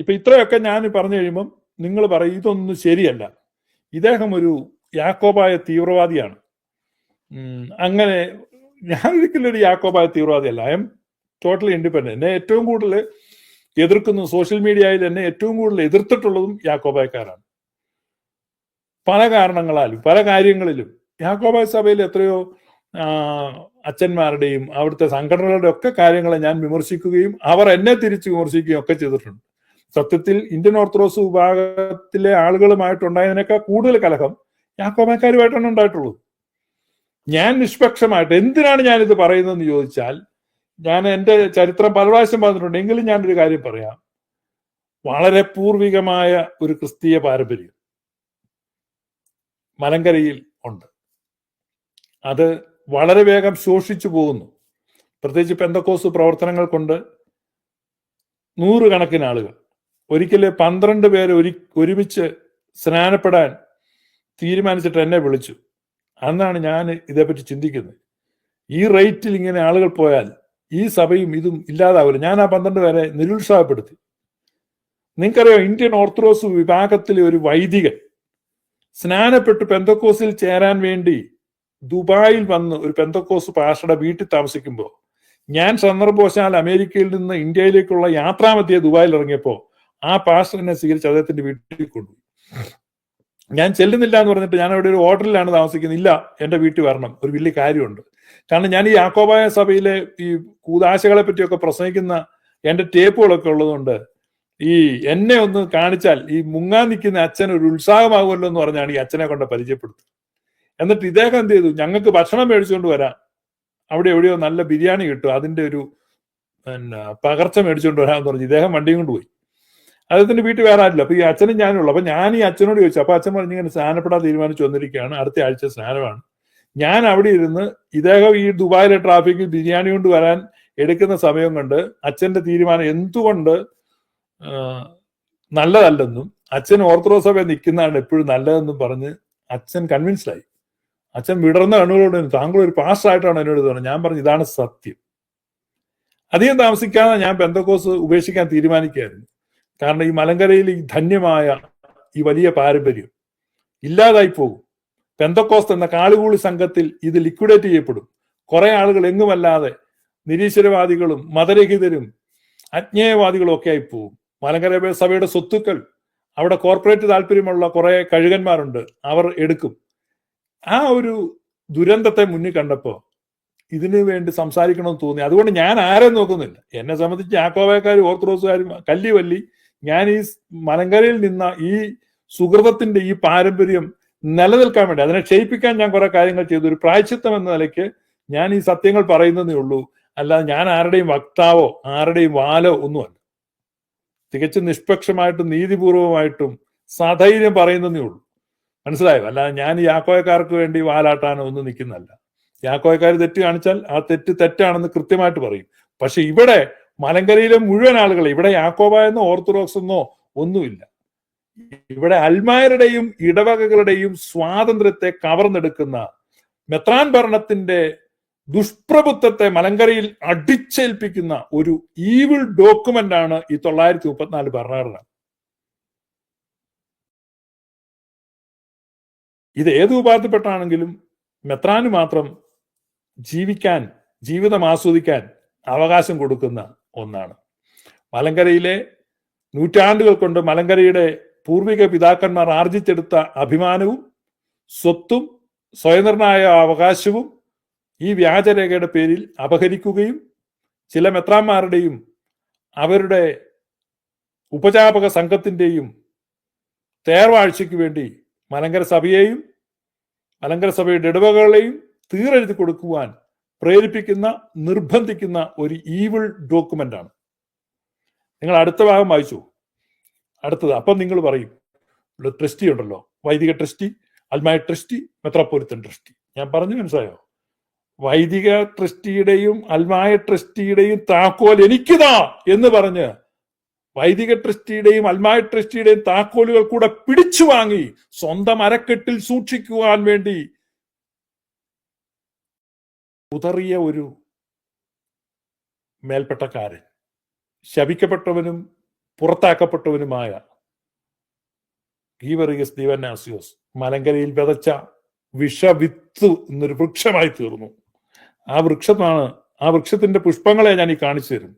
ഇപ്പൊ ഇത്രയൊക്കെ ഞാൻ പറഞ്ഞു കഴിയുമ്പം നിങ്ങൾ പറയും ഇതൊന്നും ശരിയല്ല. ഇദ്ദേഹം ഒരു യാക്കോബായ തീവ്രവാദിയാണ്. അങ്ങനെ ഞാൻ ഒരിക്കലും ഒരു യാക്കോബായ തീവ്രവാദിയല്ല. ഐ എം ടോട്ടലി ഇൻഡിപെൻഡന്റ് എന്നെ ഏറ്റവും കൂടുതൽ എതിർക്കുന്നു സോഷ്യൽ മീഡിയയിൽ എന്നെ ഏറ്റവും കൂടുതൽ എതിർത്തിട്ടുള്ളതും യാക്കോബായക്കാരാണ്. പല കാരണങ്ങളാലും പല കാര്യങ്ങളിലും. യാക്കോബായ സഭയിൽ എത്രയോ അച്ഛന്മാരുടെയും അവിടുത്തെ സംഘടനകളുടെ ഒക്കെ കാര്യങ്ങളെ ഞാൻ വിമർശിക്കുകയും അവർ എന്നെ തിരിച്ച് വിമർശിക്കുകയും ഒക്കെ ചെയ്തിട്ടുണ്ട്. സത്യത്തിൽ ഇന്ത്യൻ ഓർത്തഡോക്സ് വിഭാഗത്തിലെ ആളുകളുമായിട്ടുണ്ടായതിനേക്കാൾ കൂടുതൽ കലഹം യാക്കോബായക്കാരുമായിട്ടാണ് ഉണ്ടായിട്ടുള്ളത്. ഞാൻ നിഷ്പക്ഷമായിട്ട് എന്തിനാണ് ഞാനിത് പറയുന്നതെന്ന് ചോദിച്ചാൽ ഞാൻ എന്റെ ചരിത്രം പല പ്രാവശ്യം പറഞ്ഞിട്ടുണ്ട് എങ്കിലും ഞാനൊരു കാര്യം പറയാം. വളരെ പൂർവികമായ ഒരു ക്രിസ്തീയ പാരമ്പര്യം മലങ്കരയിൽ ഉണ്ട്. അത് വളരെ വേഗം ശോഷിച്ചു പോകുന്നു. പ്രത്യേകിച്ച് പെന്തക്കോസ് പ്രവർത്തനങ്ങൾ കൊണ്ട് നൂറുകണക്കിന് ആളുകൾ ഒരിക്കൽ പന്ത്രണ്ട് പേര് ഒരു ഒരുമിച്ച് സ്നാനപ്പെടാൻ തീരുമാനിച്ചിട്ട് എന്നെ വിളിച്ചു. അന്നാണ് ഞാൻ ഇതേപ്പറ്റി ചിന്തിക്കുന്നത്. ഈ റേറ്റിൽ ഇങ്ങനെ ആളുകൾ പോയാൽ ഈ സഭയും ഇതും ഇല്ലാതാവില്ല. ഞാൻ ആ പന്ത്രണ്ട് പേരെ നിരുത്സാഹപ്പെടുത്തി. നിങ്ങൾക്കറിയാം ഇന്ത്യൻ ഓർത്തഡോക്സ് വിഭാഗത്തിലെ ഒരു വൈദികൻ സ്നാനപ്പെട്ട് പെന്തക്കോസിൽ ചേരാൻ വേണ്ടി ദുബായിൽ വന്ന് ഒരു പെന്തക്കോസ് പാഷയുടെ വീട്ടിൽ താമസിക്കുമ്പോൾ ഞാൻ സന്ദർഭവശാൽ അമേരിക്കയിൽ നിന്ന് ഇന്ത്യയിലേക്കുള്ള യാത്രാമധ്യേ ദുബായിൽ ഇറങ്ങിയപ്പോൾ ആ പാസ്റ്ററിനെ സ്വീകരിച്ച് അദ്ദേഹത്തിന്റെ വീട്ടിൽ കൊണ്ടു ഞാൻ ചെല്ലുന്നില്ല എന്ന് പറഞ്ഞിട്ട് ഞാൻ അവിടെ ഒരു ഹോട്ടലിലാണ് താമസിക്കുന്നത്. ഇല്ല എന്റെ വീട്ടിൽ വരണം. ഒരു വലിയ കാര്യമുണ്ട്. കാരണം ഞാൻ ഈ യാക്കോബായ സഭയിലെ ഈ കൂതാശകളെ പറ്റിയൊക്കെ പ്രസംഗിക്കുന്ന എന്റെ ടേപ്പുകളൊക്കെ ഉള്ളതുകൊണ്ട് ഈ എന്നെ ഒന്ന് കാണിച്ചാൽ ഈ മുങ്ങാൻ നിൽക്കുന്ന അച്ഛൻ ഒരു ഉത്സാഹമാകുമല്ലോ എന്ന് പറഞ്ഞാണ് ഈ അച്ഛനെ കൊണ്ട് പരിചയപ്പെടുത്തുന്നത്. എന്നിട്ട് ഇദ്ദേഹം എന്ത് ചെയ്തു? ഞങ്ങൾക്ക് ഭക്ഷണം മേടിച്ചുകൊണ്ട് വരാം. അവിടെ എവിടെയോ നല്ല ബിരിയാണി കിട്ടും. അതിന്റെ ഒരു പിന്നെ പകർച്ച മേടിച്ചുകൊണ്ട് വരാമെന്ന് പറഞ്ഞു. ഇദ്ദേഹം വണ്ടിയും കൊണ്ട് പോയി. അദ്ദേഹത്തിന്റെ വീട്ടിൽ വേറെ ആരില്ല അപ്പൊ ഈ അച്ഛനും ഞാനുള്ളൂ. അപ്പൊ ഞാൻ ഈ അച്ഛനോട് ചോദിച്ചു. അപ്പൊ അച്ഛൻ പറഞ്ഞു ഇങ്ങനെ സ്നാനപ്പെടാൻ തീരുമാനിച്ചു വന്നിരിക്കുകയാണ്. അടുത്ത ആഴ്ച സ്നാനമാണ്. ഞാൻ അവിടെ ഇരുന്ന് ഇദ്ദേഹം ഈ ദുബായിലെ ട്രാഫിക്കിൽ ബിരിയാണി കൊണ്ട് വരാൻ എടുക്കുന്ന സമയം കൊണ്ട് അച്ഛന്റെ തീരുമാനം എന്തുകൊണ്ട് നല്ലതല്ലെന്നും അച്ഛൻ ഓർത്തഡോക്സ് സഭയിൽ നിൽക്കുന്നതാണ് എപ്പോഴും നല്ലതെന്നും പറഞ്ഞ് അച്ഛൻ കൺവിൻസ്ഡായി. അച്ഛൻ വിടർന്ന കണ്ണുകളോട് താങ്കൾ ഒരു പാസ്റ്റർ ആയിട്ടാണ് എന്നോട് പറഞ്ഞത് ഞാൻ പറഞ്ഞു ഇതാണ് സത്യം. അധികം താമസിക്കാതെ ഞാൻ ബെന്തക്കോസ് ഉപേക്ഷിക്കാൻ തീരുമാനിക്കുകയായിരുന്നു. കാരണം ഈ മലങ്കരയിൽ ഈ ധന്യമായ ഈ വലിയ പാരമ്പര്യം ഇല്ലാതായി പോകും. പെന്തക്കോസ്ത് എന്ന കാളുകൂളി സംഘത്തിൽ ഇത് ലിക്വിഡേറ്റ് ചെയ്യപ്പെടും. കുറെ ആളുകൾ എങ്ങുമല്ലാതെ നിരീശ്വരവാദികളും മതരഹിതരും അജ്ഞേയവാദികളും ഒക്കെ ആയി പോകും. മലങ്കര സഭയുടെ സ്വത്തുക്കൾ അവിടെ കോർപ്പറേറ്റ് താല്പര്യമുള്ള കുറെ കഴുകന്മാരുണ്ട് അവർ എടുക്കും. ആ ഒരു ദുരന്തത്തെ മുന്നിൽ കണ്ടപ്പോ ഇതിനു വേണ്ടി സംസാരിക്കണമെന്ന് തോന്നി. അതുകൊണ്ട് ഞാൻ ആരെയും നോക്കുന്നില്ല. എന്നെ സംബന്ധിച്ച് ആക്കോവയക്കാരും ഓർത്തഡോക്സുകാരും കല്ലി വല്ലി ഞാൻ ഈ മലങ്കരയിൽ നിന്ന ഈ സുഹൃതത്തിന്റെ ഈ പാരമ്പര്യം നിലനിൽക്കാൻ വേണ്ടി അതിനെ ക്ഷയിപ്പിക്കാൻ ഞാൻ കുറെ കാര്യങ്ങൾ ചെയ്തു. ഒരു പ്രായച്ചിത്തം എന്ന നിലയ്ക്ക് ഞാൻ ഈ സത്യങ്ങൾ പറയുന്നതേ ഉള്ളൂ. അല്ലാതെ ഞാൻ ആരുടെയും വക്താവോ ആരുടെയും വാലോ ഒന്നുമല്ല തികച്ചും നിഷ്പക്ഷമായിട്ടും നീതിപൂർവമായിട്ടും സധൈര്യം പറയുന്നതേ ഉള്ളൂ. മനസ്സിലായോ? അല്ലാതെ ഞാൻ യാക്കോയക്കാർക്ക് വേണ്ടി വാലാട്ടാനോ ഒന്നും നിൽക്കുന്നല്ല യാക്കോയക്കാർ തെറ്റ് കാണിച്ചാൽ ആ തെറ്റ് തെറ്റാണെന്ന് കൃത്യമായിട്ട് പറയും. പക്ഷെ ഇവിടെ മലങ്കരയിലെ മുഴുവൻ ആളുകൾ ഇവിടെ യാക്കോബായെന്നോ ഓർത്തഡോക്സ് എന്നോ ഒന്നുമില്ല. ഇവിടെ അൽമായരുടെയും ഇടവകകളുടെയും സ്വാതന്ത്ര്യത്തെ കവർന്നെടുക്കുന്ന മെത്രാൻ ഭരണത്തിന്റെ ദുഷ്പ്രഭുത്വത്തെ മലങ്കരയിൽ അടിച്ചേൽപ്പിക്കുന്ന ഒരു ഈവിൾ ഡോക്യുമെന്റ് ആണ് ഈ തൊള്ളായിരത്തി മുപ്പത്തിനാല് ഭരണഘടന. ഇത് ഏത് ഉപാധിപ്പെട്ടാണെങ്കിലും മെത്രാന് മാത്രം ജീവിക്കാൻ ജീവിതം ആസ്വദിക്കാൻ അവകാശം കൊടുക്കുന്ന ഒന്നാണ്. മലങ്കരയിലെ നൂറ്റാണ്ടുകൾ കൊണ്ട് മലങ്കരയുടെ പൂർവിക പിതാക്കന്മാർ ആർജിച്ചെടുത്ത അഭിമാനവും സ്വത്തും സ്വയനിർണായ അവകാശവും ഈ വ്യാജരേഖയുടെ പേരിൽ അപഹരിക്കുകയും ചില മെത്രാന്മാരുടെയും അവരുടെ ഉപചാപക സംഘത്തിന്റെയും തേർവാഴ്ചയ്ക്ക് വേണ്ടി മലങ്കര സഭയെയും മലങ്കര സഭയുടെ ഇടവകളെയും തീരെഴുതി കൊടുക്കുവാൻ പ്രേരിപ്പിക്കുന്ന നിർബന്ധിക്കുന്ന ഒരു ഈവിൾ ഡോക്യുമെന്റ് ആണ്. നിങ്ങൾ അടുത്ത ഭാഗം വായിച്ചു. അടുത്തത് അപ്പം നിങ്ങൾ പറയും ട്രസ്റ്റി ഉണ്ടല്ലോ. വൈദിക ട്രസ്റ്റി അൽമായ ട്രസ്റ്റി മെത്രാപ്പൊലിത്തൻ ട്രസ്റ്റി ഞാൻ പറഞ്ഞു മനസ്സിലായോ? വൈദിക ട്രസ്റ്റിയുടെയും അൽമായ ട്രസ്റ്റിയുടെയും താക്കോൽ എനിക്കിതാ എന്ന് പറഞ്ഞ് വൈദിക ട്രസ്റ്റിയുടെയും അൽമായ ട്രസ്റ്റിയുടെയും താക്കോലുകൾ കൂടെ പിടിച്ചു വാങ്ങി സ്വന്തം അരക്കെട്ടിൽ സൂക്ഷിക്കുവാൻ വേണ്ടി ഉതറിയ ഒരു മേൽപ്പെട്ടക്കാരൻ ശപിക്കപ്പെട്ടവനും പുറത്താക്കപ്പെട്ടവനുമായ ഗീവറിയസ് ദീവനാസിയോസ് മലങ്കരയിൽ വിതച്ച വിഷവിത്ത് എന്നൊരു വൃക്ഷമായി തീർന്നു ആ വൃക്ഷമാണ് ആ വൃക്ഷത്തിന്റെ പുഷ്പങ്ങളെ ഞാൻ ഈ കാണിച്ചു തരും